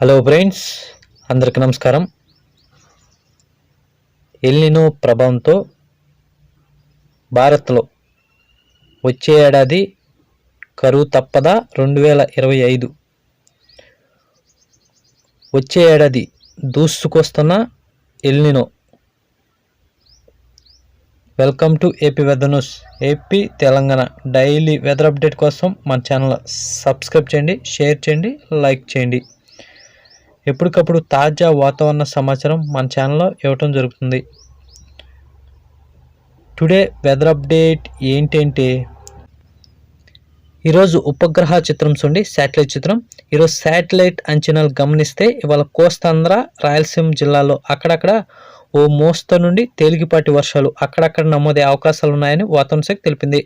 Hello friends అందరికి నమస్కారం. El Niño ప్రభావంతో భారత్లో వచ్చే ఏడాది కరువు తప్పదా? రెండు వేల ఇరవై ఐదు వచ్చే ఏడాది దూసుకొస్తున్న El Nino welcome to AP weather news. AP Telangana daily weather update కోసం మన ఛానల్ సబ్స్క్రైబ్ చేయండి షేర్ చేయండి లైక్ చేయండి. ఎప్పటికప్పుడు తాజా వాతావరణ సమాచారం మన ఛానల్లో ఇవ్వటం జరుగుతుంది. టుడే వెదర్ అప్డేట్ ఏంటంటే ఈరోజు ఉపగ్రహ చిత్రం చూడండి శాటిలైట్ చిత్రం. ఈరోజు శాటిలైట్ అంచనాలు గమనిస్తే ఇవాళ కోస్తాంధ్ర రాయలసీమ జిల్లాలో అక్కడక్కడ ఓ మోస్త నుండి తేలికపాటి వర్షాలు అక్కడక్కడ నమోదే అవకాశాలు ఉన్నాయని వాతావరణ శాఖ తెలిపింది.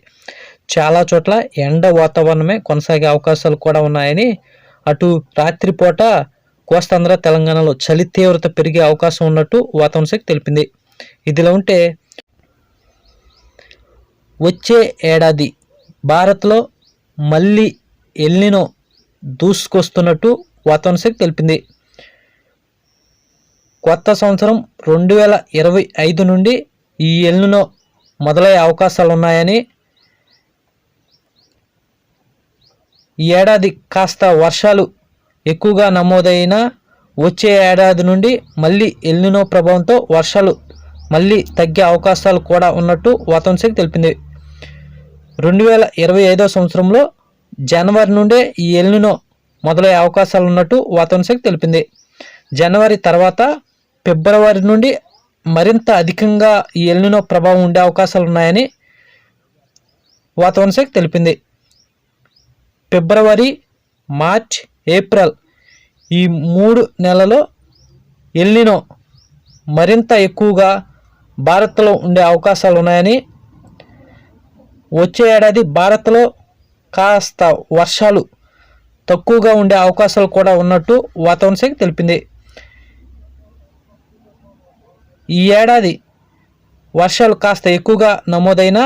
చాలా చోట్ల ఎండ వాతావరణమే కొనసాగే అవకాశాలు కూడా ఉన్నాయని అటు రాత్రిపూట కోస్తాంధ్ర తెలంగాణలో చలి తీవ్రత పెరిగే అవకాశం ఉన్నట్టు వాతావరణ శాఖ తెలిపింది. ఇదిలా ఉంటే వచ్చే ఏడాది భారత్లో మళ్ళీ ఎల్నినో దూసుకొస్తున్నట్టు వాతావరణ శాఖ తెలిపింది. కొత్త సంవత్సరం రెండు వేల ఇరవై ఐదు నుండి ఈ ఎల్నినో మొదలయ్యే అవకాశాలు ఉన్నాయని ఈ ఏడాది కాస్త వర్షాలు ఎక్కువగా నమోదైన వచ్చే ఏడాది నుండి మళ్ళీ ఎల్నినో ప్రభావంతో వర్షాలు మళ్ళీ తగ్గే అవకాశాలు కూడా ఉన్నట్టు వాతావరణ శాఖ తెలిపింది. రెండు వేల ఇరవై ఐదో సంవత్సరంలో జనవరి నుండే ఈ ఎల్నినో మొదలయ్యే అవకాశాలు ఉన్నట్టు వాతావరణ శాఖ తెలిపింది. జనవరి తర్వాత ఫిబ్రవరి నుండి మరింత అధికంగా ఈ ఎల్నినో ప్రభావం ఉండే అవకాశాలు ఉన్నాయని వాతావరణ శాఖ తెలిపింది. February March April. ఈ మూడు నెలలో ఎల్లినో మరింత ఎక్కువగా భారత్లో ఉండే అవకాశాలు ఉన్నాయని వచ్చే ఏడాది భారత్లో కాస్త వర్షాలు తక్కువగా ఉండే అవకాశాలు కూడా ఉన్నట్టు వాతావరణ శాఖ తెలిపింది. ఈ ఏడాది వర్షాలు కాస్త ఎక్కువగా నమోదైన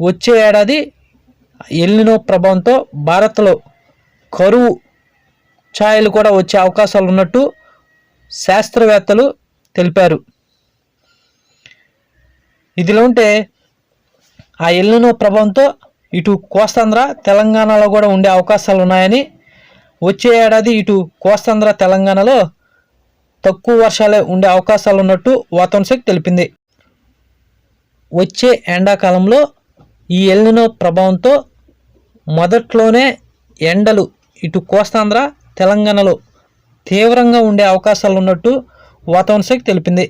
వచ్చే ఏడాది ఎల్లినో ప్రభావంతో భారత్లో కరువు ఛాయలు కూడా వచ్చే అవకాశాలు ఉన్నట్టు శాస్త్రవేత్తలు తెలిపారు. ఇదిలో ఉంటే ఆ ఎల్లినో ప్రభావంతో ఇటు కోస్తాంధ్ర తెలంగాణలో కూడా ఉండే అవకాశాలు ఉన్నాయని వచ్చే ఏడాది ఇటు కోస్తాంధ్ర తెలంగాణలో తక్కువ వర్షాలే ఉండే అవకాశాలు ఉన్నట్టు వాతావరణ శాఖ తెలిపింది. వచ్చే ఎండాకాలంలో ఈ ఎల్లినో ప్రభావంతో మొదట్లోనే ఎండలు ఇటు కోస్తాంధ్ర తెలంగాణలో తీవ్రంగా ఉండే అవకాశాలు ఉన్నట్టు వాతావరణ శాఖ తెలిపింది.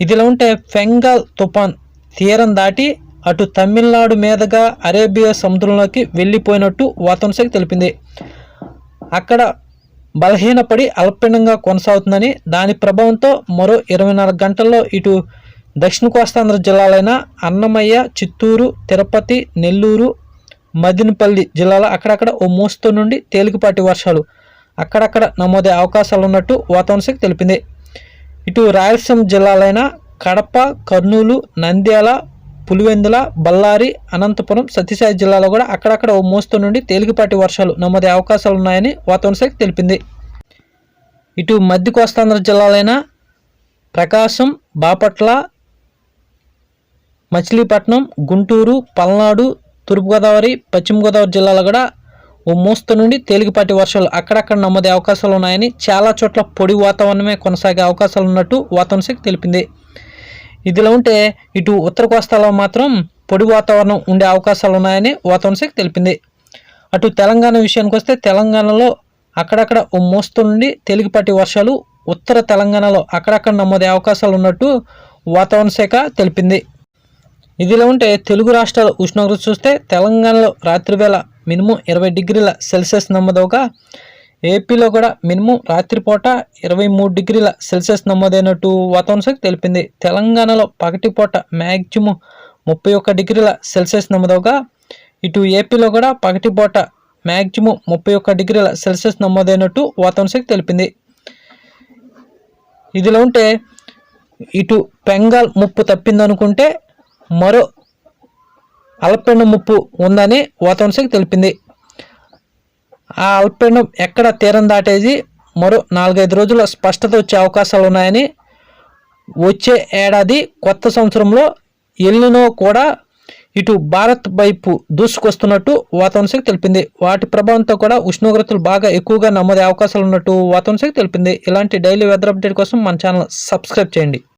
ఇదిలా ఉంటే ఫెంగాల్ తుఫాన్ తీరం దాటి అటు తమిళనాడు మీదుగా అరేబియా సముద్రంలోకి వెళ్ళిపోయినట్టు వాతావరణ శాఖ తెలిపింది. అక్కడ బలహీనపడి అల్పపీడంగా కొనసాగుతుందని దాని ప్రభావంతో మరో ఇరవై నాలుగు గంటల్లో ఇటు దక్షిణ కోస్తాంధ్ర జిల్లాలైన అన్నమయ్య చిత్తూరు తిరుపతి నెల్లూరు మదినపల్లి జిల్లాలో అక్కడక్కడ ఓ మోస్తరు నుండి తేలికపాటి వర్షాలు అక్కడక్కడ నమోదే అవకాశాలు ఉన్నట్టు వాతావరణ శాఖ తెలిపింది. ఇటు రాయలసీమ జిల్లాలైన కడప కర్నూలు నంద్యాల పులివెందుల బళ్ళారి అనంతపురం సత్యసాయి జిల్లాలో కూడా అక్కడక్కడ ఓ మోస్తరు నుండి తేలికపాటి వర్షాలు నమోదే అవకాశాలు ఉన్నాయని వాతావరణ శాఖ తెలిపింది. ఇటు మధ్య కోస్తాంధ్ర జిల్లాలైన ప్రకాశం బాపట్ల మచిలీపట్నం గుంటూరు పల్నాడు తూర్పుగోదావరి పశ్చిమ గోదావరి జిల్లాలో కూడా ఓ మోస్తు నుండి తేలికపాటి వర్షాలు అక్కడక్కడ నమ్మదే అవకాశాలు ఉన్నాయని చాలా చోట్ల పొడి వాతావరణమే కొనసాగే అవకాశాలు ఉన్నట్టు వాతావరణ శాఖ తెలిపింది. ఇదిలా ఉంటే ఇటు ఉత్తర కోస్తాలో మాత్రం పొడి వాతావరణం ఉండే అవకాశాలు ఉన్నాయని వాతావరణ శాఖ తెలిపింది. అటు తెలంగాణ విషయానికి వస్తే తెలంగాణలో అక్కడక్కడ ఓ మోస్తు నుండి తేలికపాటి వర్షాలు ఉత్తర తెలంగాణలో అక్కడక్కడ నమోదే అవకాశాలు ఉన్నట్టు వాతావరణ శాఖ తెలిపింది. ఇదిలా ఉంటే తెలుగు రాష్ట్రాల ఉష్ణోగ్రత చూస్తే తెలంగాణలో రాత్రివేళ మినిమం ఇరవై డిగ్రీల సెల్సియస్ నమోదవగా ఏపీలో కూడా మినిమం రాత్రిపూట ఇరవై మూడు డిగ్రీల సెల్సియస్ నమోదైనట్టు వాతావరణ శాఖ తెలిపింది. తెలంగాణలో పగటిపూట మ్యాక్సిమం ముప్పై ఒక్క డిగ్రీల సెల్సియస్ నమోదవగా ఇటు ఏపీలో కూడా పగటిపూట మ్యాక్సిమం ముప్పై ఒక్క డిగ్రీల సెల్సియస్ నమోదైనట్టు వాతావరణ శాఖ తెలిపింది. ఇదిలో ఉంటే ఇటు బెంగాల్ ముప్పు తప్పిందనుకుంటే మరో అల్పపీడనం ముప్పు ఉందని వాతావరణ శాఖ తెలిపింది. ఆ అల్పపీడనం ఎక్కడ తీరం దాటేది? మరో నాలుగైదు రోజుల స్పష్టత వచ్చే అవకాశాలు ఉన్నాయని వచ్చే ఏడాది కొత్త సంవత్సరంలో ఎల్లినో కూడా ఇటు భారత్ వైపు దూసుకొస్తున్నట్టు వాతావరణ శాఖ తెలిపింది. వాటి ప్రభావంతో కూడా ఉష్ణోగ్రతలు బాగా ఎక్కువగా నమోదే అవకాశాలు ఉన్నట్టు వాతావరణ శాఖ తెలిపింది. ఇలాంటి డైలీ వెదర్ అప్డేట్ కోసం మన ఛానల్ సబ్స్క్రైబ్ చేయండి.